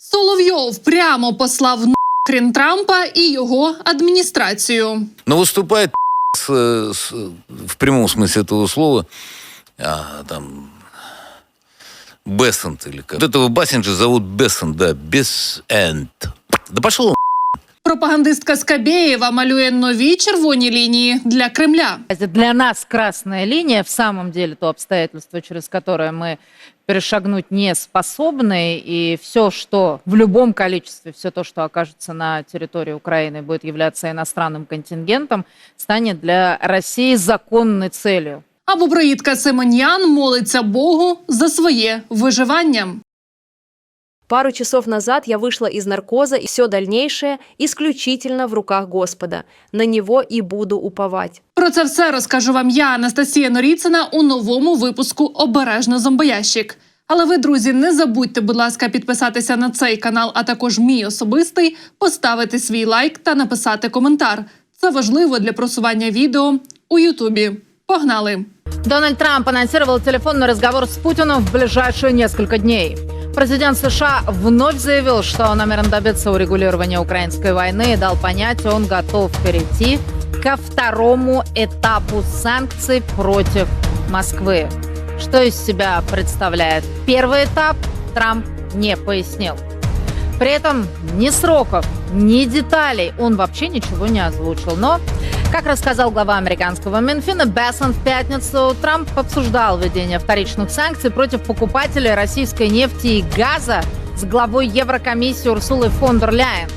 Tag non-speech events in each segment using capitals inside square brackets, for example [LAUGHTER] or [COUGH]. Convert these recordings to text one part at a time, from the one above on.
Соловйов прямо послав нахрін Трампа і його адміністрацію. Но выступает с, с- в прямом смысле этого слова, а, там, Бессент или как. Вот этого Бассинджа зовут Бессент, да, Бессент. Да пошел он. Пропагандистка Скабєєва малює нові червоні лінії для Кремля. Это Для нас красная линия, в самом деле, то обстоятельство, через которое мы перешагнуть не способны, и все, что в любом количестве, все то, что окажется на территории Украины, будет являться иностранным контингентом, станет для России законной целью. А боброїдка Семен'ян молиться Богу за своє виживання. Пару часов назад я вышла из наркоза, и все дальнейшее исключительно в руках Господа. На Него и буду уповать. Про це все розкажу вам я, Анастасія Норіцина, у новому випуску Обережно зомбоящик. Але ви, друзі, не забудьте, будь ласка, підписатися на цей канал, а також мій особистий, поставити свій лайк та написати коментар. Це важливо для просування відео у Ютубі. Погнали! Дональд Трамп анонсировал телефонный разговор с Путиным в ближайшие несколько дней. Президент США вновь заявил, что намерен добиться урегулирования украинской войны и дал понять, он готов перейти ко второму этапу санкций против Москвы. Что из себя представляет первый этап, Трамп не пояснил. При этом ни сроков, ни деталей он вообще ничего не озвучил. Но, как рассказал глава американского Минфина Бессон в пятницу, Трамп обсуждал введение вторичных санкций против покупателей российской нефти и газа с главой Еврокомиссии Урсулой фон дер Ляйен.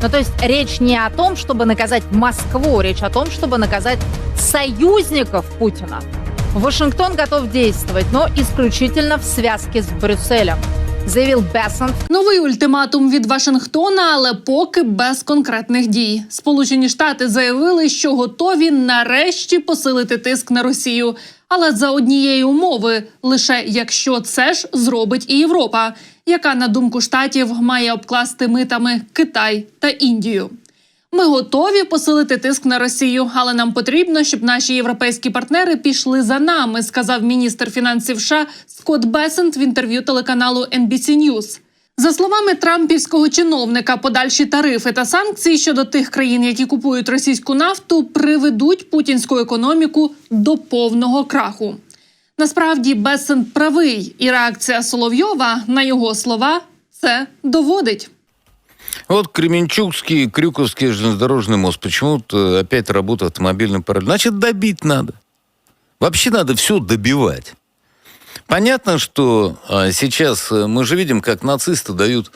Ну, то есть речь не о том, чтобы наказать Москву, речь о том, чтобы наказать союзников Путина. Вашингтон готов действовать, но исключительно в связке с Брюсселем, заявил Бессон Новий ультиматум від Вашингтона, але поки без конкретних дій. Сполучені Штати заявили, що готові нарешті посилити тиск на Росію, але за однієї умови, лише якщо це ж зробить і Європа, яка на думку штатів має обкласти митами Китай та Індію. Ми готові посилити тиск на Росію, але нам потрібно, щоб наші європейські партнери пішли за нами, сказав міністр фінансів США Скотт Бесент в інтерв'ю телеканалу NBC News. За словами трампівського чиновника, подальші тарифи та санкції щодо тих країн, які купують російську нафту, приведуть путінську економіку до повного краху. Насправді Бесент правий, і реакція Соловйова на його слова це доводить. Вот Кременчугский, Крюковский железнодорожный мост. Почему-то опять работает автомобильный параллель. Значит, добить надо. Вообще надо все добивать. Понятно, что а, сейчас э, мы же видим, как нацисты дают,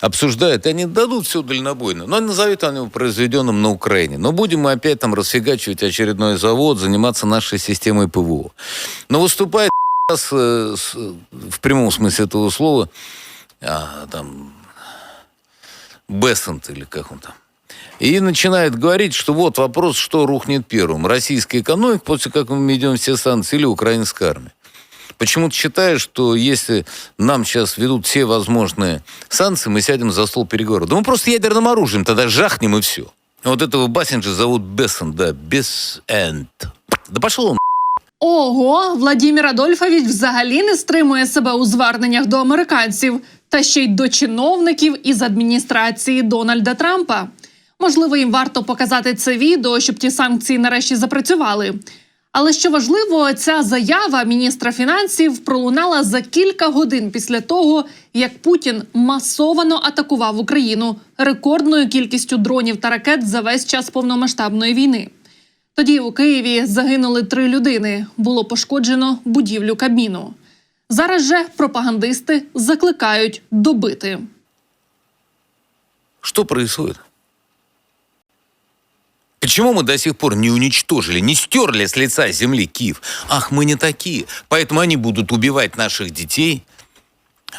обсуждают, и они дадут все дальнобойно. Но назовут они его произведенным на Украине. Но будем мы опять там расфигачивать очередной завод, заниматься нашей системой ПВО. Но выступает э, в прямом смысле этого слова, а, там, Бессент или как он там. И начинает говорить, что вот вопрос, что рухнет первым. Российская экономика, после как мы ведем все санкции, или украинская армия. Почему-то считаю, что если нам сейчас ведут все возможные санкции, мы сядем за стол переговоров. Да мы просто ядерным оружием тогда жахнем и все. Вот этого Бассинджа зовут Бессент, да, Бессент. Да пошел он. Ого, Владімір Адольфович взагалі не стримує себе у зверненнях до американців Та ще й до чиновників із адміністрації Дональда Трампа. Можливо, їм варто показати це відео, щоб ті санкції нарешті запрацювали. Але що важливо, ця заява міністра фінансів пролунала за кілька годин після того, як Путін масовано атакував Україну рекордною кількістю дронів та ракет за весь час повномасштабної війни. Тоді у Києві загинули три людини. Було пошкоджено будівлю Кабміну. Зараз же пропагандисти закликають добити. Что происходит? Почему мы до сих пор не уничтожили, не стерли с лица земли Киев? Ах, мы не такие, поэтому они будут убивать наших детей,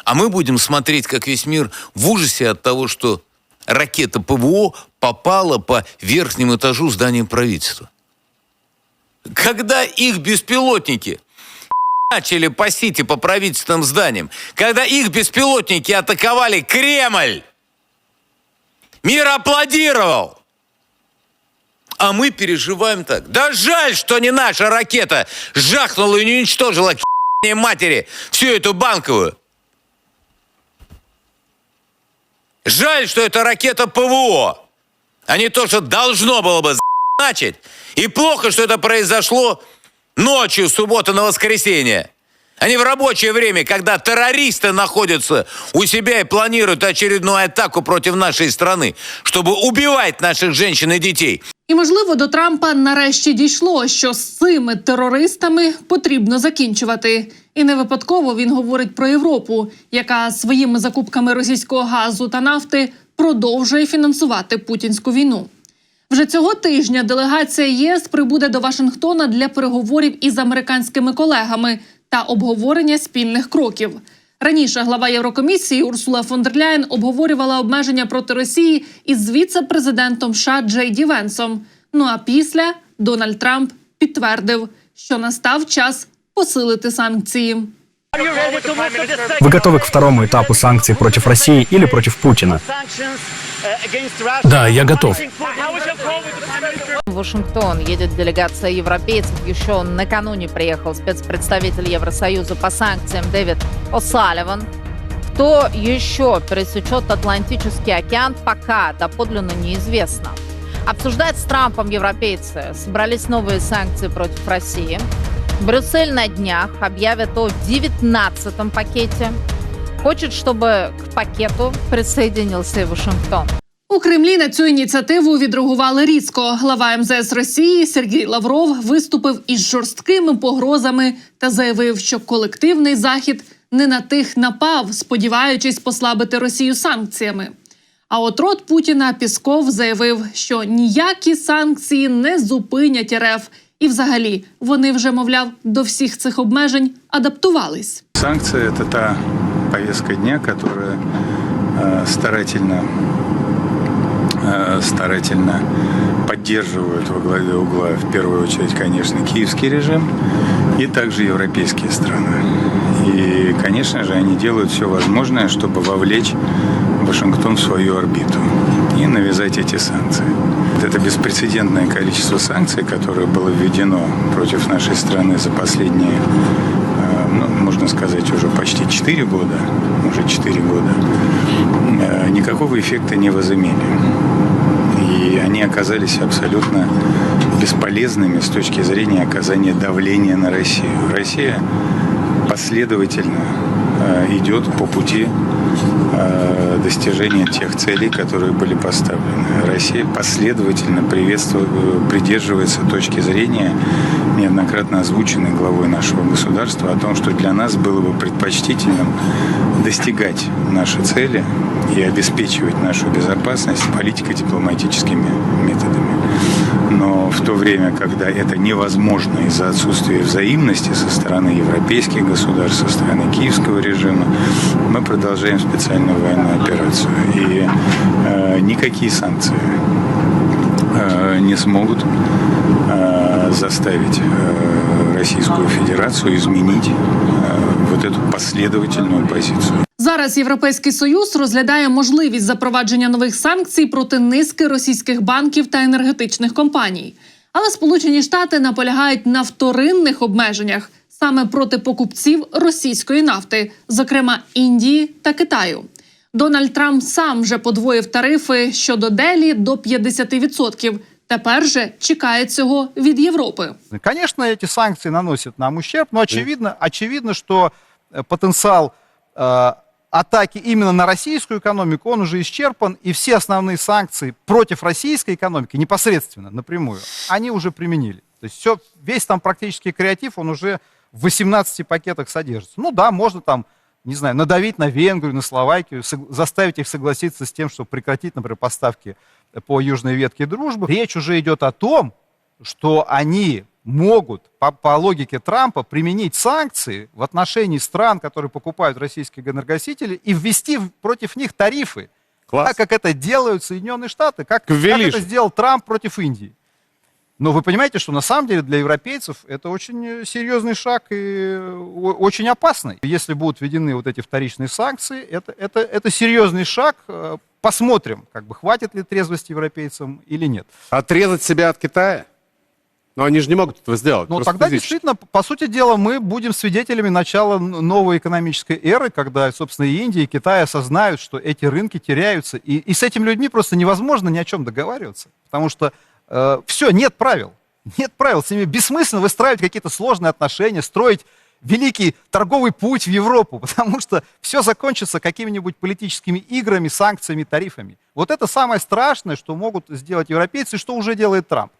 а мы будем смотреть, как весь мир в ужасе от того, что ракета ПВО попала по верхнему этажу здания правительства. Когда их беспилотники начали по Сити, по правительственным зданиям, когда их беспилотники атаковали Кремль, мир аплодировал. А мы переживаем так. Да жаль, что не наша ракета жахнула и не уничтожила к матери всю эту банковую. Жаль, что это ракета ПВО, а не то, что должно было бы значить. И плохо, что это произошло ночью, суббота на воскресенье. А не в рабочее время, когда террористы находятся у себя и планируют очередную атаку против нашей страны, чтобы убивать наших женщин и детей. І можливо до Трампа нарешті дійшло, що з цими терористами потрібно закінчувати. І не випадково він говорить про Європу, яка своїми закупками російського газу та нафти продовжує фінансувати путінську війну. Вже цього тижня делегація ЄС прибуде до Вашингтона для переговорів із американськими колегами та обговорення спільних кроків. Раніше глава Єврокомісії Урсула фон дер Ляєн обговорювала обмеження проти Росії із віце-президентом США Джей Ді Венсом. Ну а після Дональд Трамп підтвердив, що настав час посилити санкції. Вы готовы к второму этапу санкций против России или против Путина? Да, я готов. В Вашингтон едет делегация европейцев. Еще накануне приехал спецпредставитель Евросоюза по санкциям Дэвид О'Салливан. Кто еще пересечет Атлантический океан, пока доподлинно неизвестно. Обсуждать с Трампом европейцы собрались новые санкции против России. Брюссель на днях объявит о 19-м пакете. Хочет, чтобы к пакету присоединился и Вашингтон. У Кремлі на цю ініціативу відреагували різко. Глава МЗС Росії Сергій Лавров виступив із жорсткими погрозами та заявив, що колективний захід не на тих напав, сподіваючись послабити Росію санкціями. А от рот Путіна Пісков заявив, що ніякі санкції не зупинять РФ, і взагалі вони вже, мовляв, до всіх цих обмежень адаптувались. Санкции – это та повестка дня, которая э, старательно, э, старательно поддерживают во главе угла, в первую очередь, конечно, киевский режим и также европейские страны. И, конечно же, они делают все возможное, чтобы вовлечь Вашингтон в свою орбиту и навязать эти санкции. Это беспрецедентное количество санкций, которое было введено против нашей страны за последние можно сказать, уже почти 4 года, уже 4 года, э, никакого эффекта не возымели. И они оказались абсолютно бесполезными с точки зрения оказания давления на Россию. Россия последовательно э, идет по пути достижения тех целей, которые были поставлены. Россия последовательно э, придерживается точки зрения, неоднократно озвученной главой нашего государства, о том, что для нас было бы предпочтительным достигать наши цели и обеспечивать нашу безопасность политико-дипломатическими методами. Но в то время, когда это невозможно из-за отсутствия взаимности со стороны европейских государств, со стороны киевского режима, мы продолжаем специальную военную операцию. И э, никакие санкции э, не смогут э, заставить э, Российскую Федерацию изменить э, вот эту последовательную позицию. Зараз Європейський союз розглядає можливість запровадження нових санкцій проти низки російських банків та енергетичних компаній. Але Сполучені Штати наполягають на вторинних обмеженнях саме проти покупців російської нафти, зокрема Індії та Китаю. Дональд Трамп сам вже подвоїв тарифи щодо Делі до 50%. Тепер же чекає цього від Європи. Конечно, эти санкции наносят нам ущерб, но очевидно, очевидно что э, потенциал э, атаки именно на российскую экономику, он уже исчерпан, и все основные санкции против российской экономики, непосредственно, напрямую, они уже применили. То есть все, весь там практически креатив, он уже в 18 пакетах содержится. Ну да, можно там, не знаю, надавить на Венгрию, на Словакию, заставить их согласиться с тем, чтобы прекратить, например, поставки по южной ветке дружбы. Речь уже идет о том, что они могут по, по логике Трампа применить санкции в отношении стран, которые покупают российские энергосители, и ввести против них тарифы. Класс. Так как это делают Соединенные Штаты, как, как это сделал Трамп против Индии. Но вы понимаете, что на самом деле для европейцев это очень э, серьезный шаг и э, очень опасный. Если будут введены вот эти вторичные санкции, это, это, это серьезный шаг. Э, Посмотрим, как бы хватит ли трезвости европейцам или нет. Отрезать себя от Китая? Но они же не могут этого сделать. Ну, тогда физически. действительно, по сути дела, мы будем свидетелями начала новой экономической эры, когда, собственно, и Индия, и Китай осознают, что эти рынки теряются. И, и с этими людьми просто невозможно ни о чем договариваться. Потому что все, нет правил. Нет правил. С ними бессмысленно выстраивать какие-то сложные отношения, строить великий торговый путь в Европу, [LAUGHS] потому что все закончится какими-нибудь политическими играми, санкциями, тарифами. Вот это самое страшное, что могут сделать европейцы, что уже делает Трамп.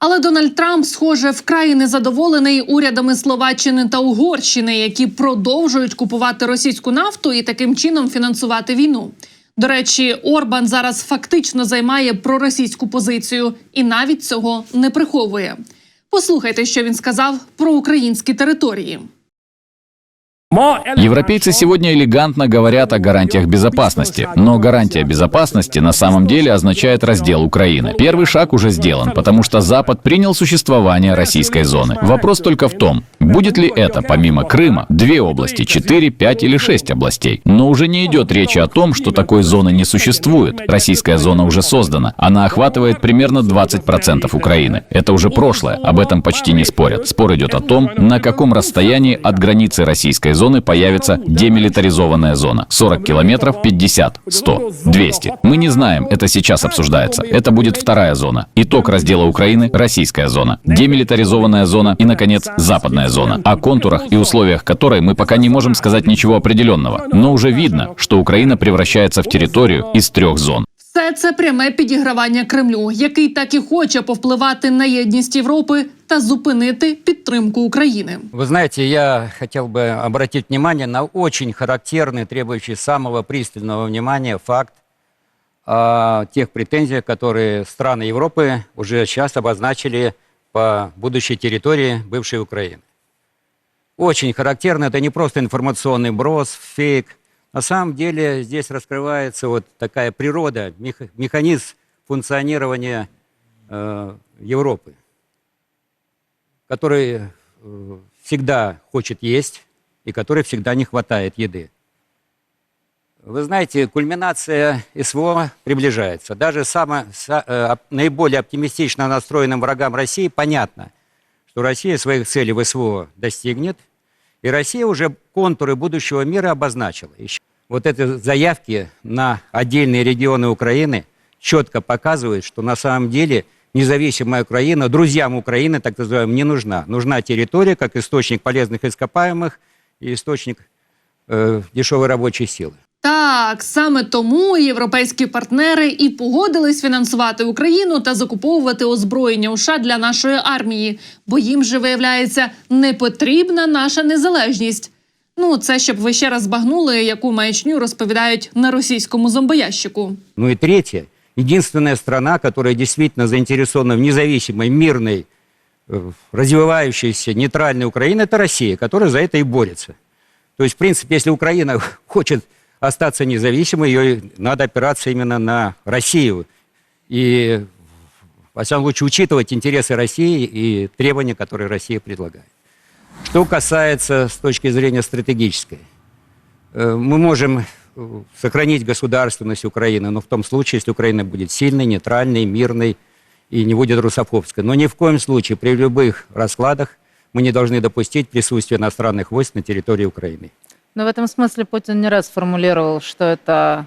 Але Дональд Трамп, схоже, вкрай незадоволений урядами Словаччини та Угорщини, які продовжують купувати російську нафту і таким чином фінансувати війну. До речі, Орбан зараз фактично займає проросійську позицію і навіть цього не приховує. Послухайте, що він сказав про українські території. Европейцы сегодня элегантно говорят о гарантиях безопасности, но гарантия безопасности на самом деле означает раздел Украины. Первый шаг уже сделан, потому что Запад принял существование российской зоны. Вопрос только в том, будет ли это, помимо Крыма, две области, четыре, пять или шесть областей. Но уже не идет речи о том, что такой зоны не существует. Российская зона уже создана. Она охватывает примерно 20% Украины. Это уже прошлое, об этом почти не спорят. Спор идет о том, на каком расстоянии от границы российской зоны появится демилитаризованная зона. 40 километров, 50, 100, 200. Мы не знаем, это сейчас обсуждается. Это будет вторая зона. Итог раздела Украины – российская зона. Демилитаризованная зона и, наконец, западная зона. О контурах и условиях которой мы пока не можем сказать ничего определенного. Но уже видно, что Украина превращается в территорию из трех зон. Все це пряме підігравання Кремлю, який так і хоче повпливати на єдність Європи та зупинити підтримку України. Вы знаете, я хотел бы обратить внимание на очень характерный, требующий самого пристального внимания факт о тех претензиях, которые страны Европы уже сейчас обозначили по будущей территории бывшей Украины. Очень характерно, это не просто информационный брос, фейк. На самом деле здесь раскрывается вот такая природа, мех- механизм функционирования э, Европы который э, всегда хочет есть и который всегда не хватает еды. Вы знаете, кульминация СВО приближается. Даже само, са- э, наиболее оптимистично настроенным врагам России понятно, что Россия своих целей в СВО достигнет, и Россия уже контуры будущего мира обозначила. Еще вот эти заявки на отдельные регионы Украины четко показывают, что на самом деле независимая Украина, друзьям Украины, так называемым, не нужна. Нужна территория как источник полезных ископаемых и источник э, дешевой рабочей силы. Так, саме тому європейські партнери і погодились фінансувати Україну та закуповувати озброєння у США для нашої армії, бо їм же виявляється не потрібна наша незалежність. Ну, це щоб ви ще раз збагнули, яку маячню розповідають на російському зомбоящику. Ну и третье, единственная страна, которая действительно заинтересована в независимой, мирной, э, развивающейся, нейтральной Украине, это Россия, которая за это и борется. То есть, в принципе, если Украина [LAUGHS] хочет Остаться независимой, ее надо опираться именно на Россию. И, во всяком случае, учитывать интересы России и требования, которые Россия предлагает. Что касается с точки зрения стратегической, э, мы можем э, сохранить государственность Украины, но в том случае, если Украина будет сильной, нейтральной, мирной и не будет русофобской. Но ни в коем случае при любых раскладах мы не должны допустить присутствие иностранных войск на территории Украины. Но в этом смысле Путин не раз формулировал, что это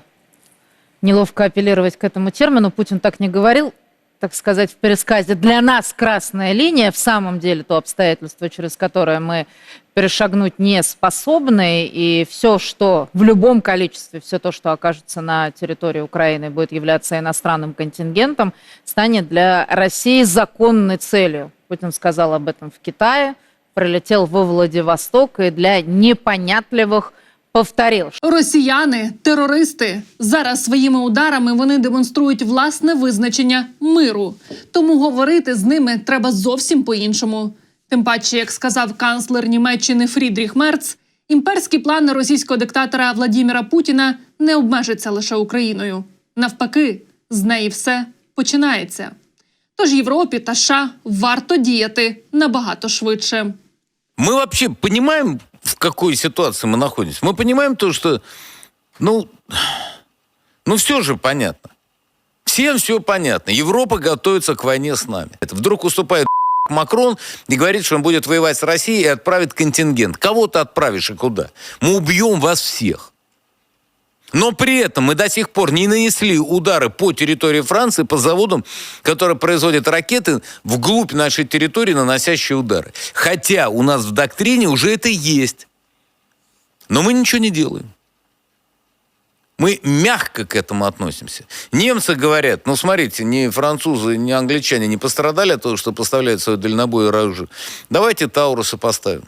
неловко апеллировать к этому термину. Путин так не говорил, так сказать, в пересказе. Для нас красная линия в самом деле то обстоятельство, через которое мы перешагнуть не способны, и все, что в любом количестве, все то, что окажется на территории Украины, будет являться иностранным контингентом, станет для России законной целью. Путин сказал об этом в Китае, прилетел во Владивосток и для непонятливых повторил, Росіяни, терористи, зараз своїми ударами вони демонструють власне визначення миру. Тому говорити з ними треба зовсім по-іншому. Тим паче, як сказав канцлер Німеччини Фрідріх Мерц, імперські плани російського диктатора Владіміра Путіна не обмежаться лише Україною. Навпаки, з неї все починається. Тож Європі та США варто діяти набагато швидше. Мы вообще понимаем, в какой ситуации мы находимся? Мы понимаем то, что, ну, ну все же понятно. Всем все понятно. Европа готовится к войне с нами. Это вдруг уступает [LAUGHS] Макрон и говорит, что он будет воевать с Россией и отправит контингент. Кого ты отправишь и куда? Мы убьем вас всех. Но при этом мы до сих пор не нанесли удары по территории Франции, по заводам, которые производят ракеты вглубь нашей территории, наносящие удары. Хотя у нас в доктрине уже это есть. Но мы ничего не делаем. Мы мягко к этому относимся. Немцы говорят, ну смотрите, ни французы, ни англичане не пострадали от того, что поставляют свое дальнобойное оружие. Давайте Таурусы поставим.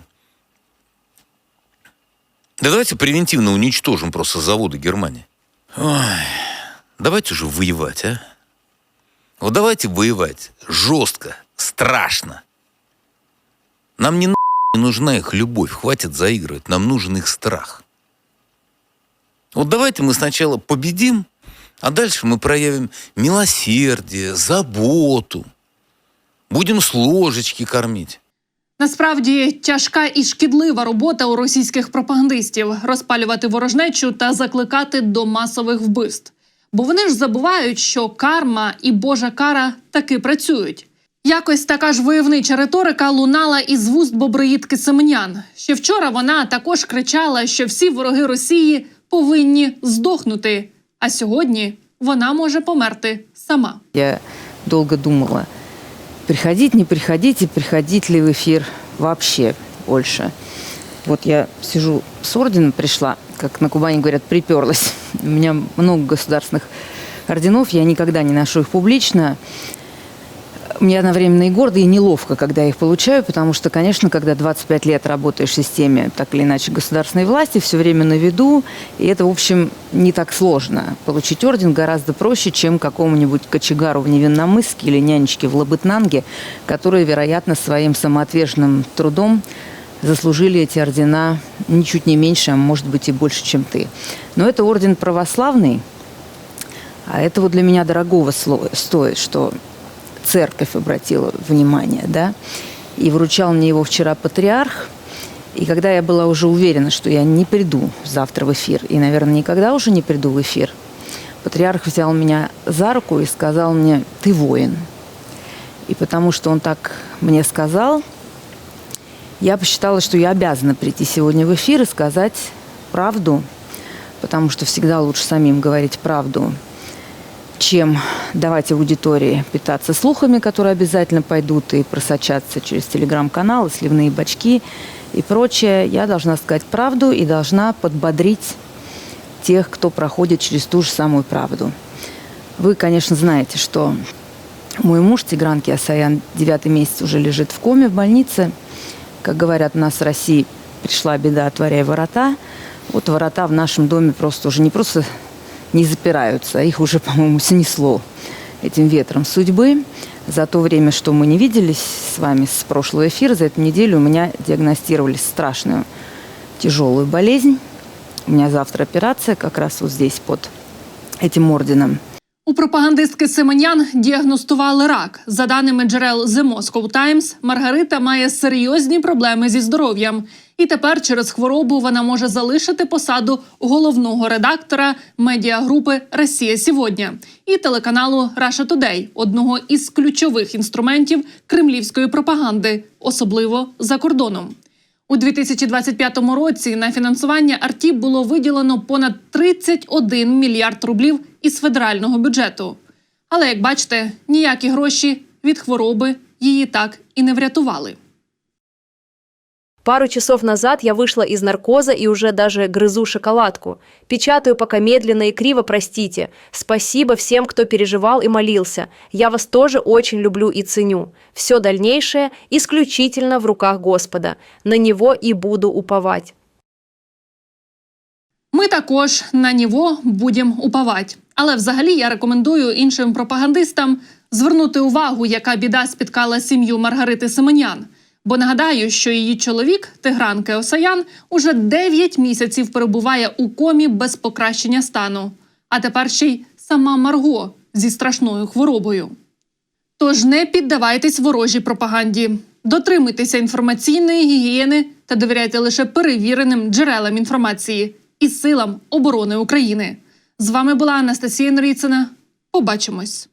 Да давайте превентивно уничтожим просто заводы Германии. Ой, давайте же воевать, а? Вот давайте воевать жестко, страшно. Нам не, не нужна их любовь, хватит заигрывать, нам нужен их страх. Вот давайте мы сначала победим, а дальше мы проявим милосердие, заботу. Будем с ложечки кормить. Насправді тяжка і шкідлива робота у російських пропагандистів розпалювати ворожнечу та закликати до масових вбивств. Бо вони ж забувають, що карма і Божа кара таки працюють. Якось така ж войовнича риторика лунала із вуст Боброїдки Семенян. Ще вчора вона також кричала, що всі вороги Росії повинні здохнути. А сьогодні вона може померти сама. Я долго думала, приходить, не приходить, и приходить ли в эфир вообще больше. Вот я сижу с орденом, пришла, как на Кубани говорят, приперлась. [LAUGHS] У меня много государственных орденов, я никогда не ношу их публично. Мне одновременно и гордо, и неловко, когда я их получаю, потому что, конечно, когда 25 лет работаешь в системе, так или иначе, государственной власти, все время на виду, и это, в общем, не так сложно. Получить орден гораздо проще, чем какому-нибудь кочегару в Невинномысске или нянечке в Лабытнанге, которые, вероятно, своим самоотверженным трудом заслужили эти ордена ничуть не меньше, а может быть и больше, чем ты. Но это орден православный, а это вот для меня дорогого стоит, что церковь обратила внимание, да, и вручал мне его вчера патриарх. И когда я была уже уверена, что я не приду завтра в эфир, и, наверное, никогда уже не приду в эфир, патриарх взял меня за руку и сказал мне, ты воин. И потому что он так мне сказал, я посчитала, что я обязана прийти сегодня в эфир и сказать правду, потому что всегда лучше самим говорить правду, чем давать аудитории питаться слухами, которые обязательно пойдут и просочатся через телеграм-каналы, сливные бачки и прочее. Я должна сказать правду и должна подбодрить тех, кто проходит через ту же самую правду. Вы, конечно, знаете, что мой муж Тигран Киасаян девятый месяц уже лежит в коме в больнице. Как говорят у нас в России, пришла беда, отворяй ворота. Вот ворота в нашем доме просто уже не просто не запираются, их уже, по-моему, снесло этим ветром судьбы. За то время, что мы не виделись с вами с прошлого эфира, за эту неделю у меня диагностировали страшную тяжелую болезнь. У меня завтра операция как раз вот здесь под этим орденом. У пропагандистки Семенян діагностували рак. За даними джерел The Moscow Times, Маргарита має серйозні проблеми зі здоров'ям. І тепер через хворобу вона може залишити посаду головного редактора медіагрупи Росія сьогодні і телеканалу Russia Today, одного із ключових інструментів кремлівської пропаганди, особливо за кордоном. У 2025 році на фінансування Арті було виділено понад 31 мільярд рублів із федерального бюджету. Але як бачите, ніякі гроші від хвороби її так і не врятували. Пару часов назад я вышла из наркоза и уже даже грызу шоколадку. Печатаю пока медленно и криво, простите. Спасибо всем, кто переживал и молился. Я вас тоже очень люблю и ценю. Все дальнейшее исключительно в руках Господа. На Него и буду уповать. Ми також на нього будемо уповати. Але взагалі я рекомендую іншим пропагандистам звернути увагу, яка біда спіткала сім'ю Маргарити Семенян. Бо нагадаю, що її чоловік Тигран Кеосаян уже 9 місяців перебуває у комі без покращення стану. А тепер ще й сама Марго зі страшною хворобою. Тож не піддавайтесь ворожій пропаганді, дотримуйтеся інформаційної гігієни та довіряйте лише перевіреним джерелам інформації і силам оборони України. З вами була Анастасія Норіцина. Побачимось.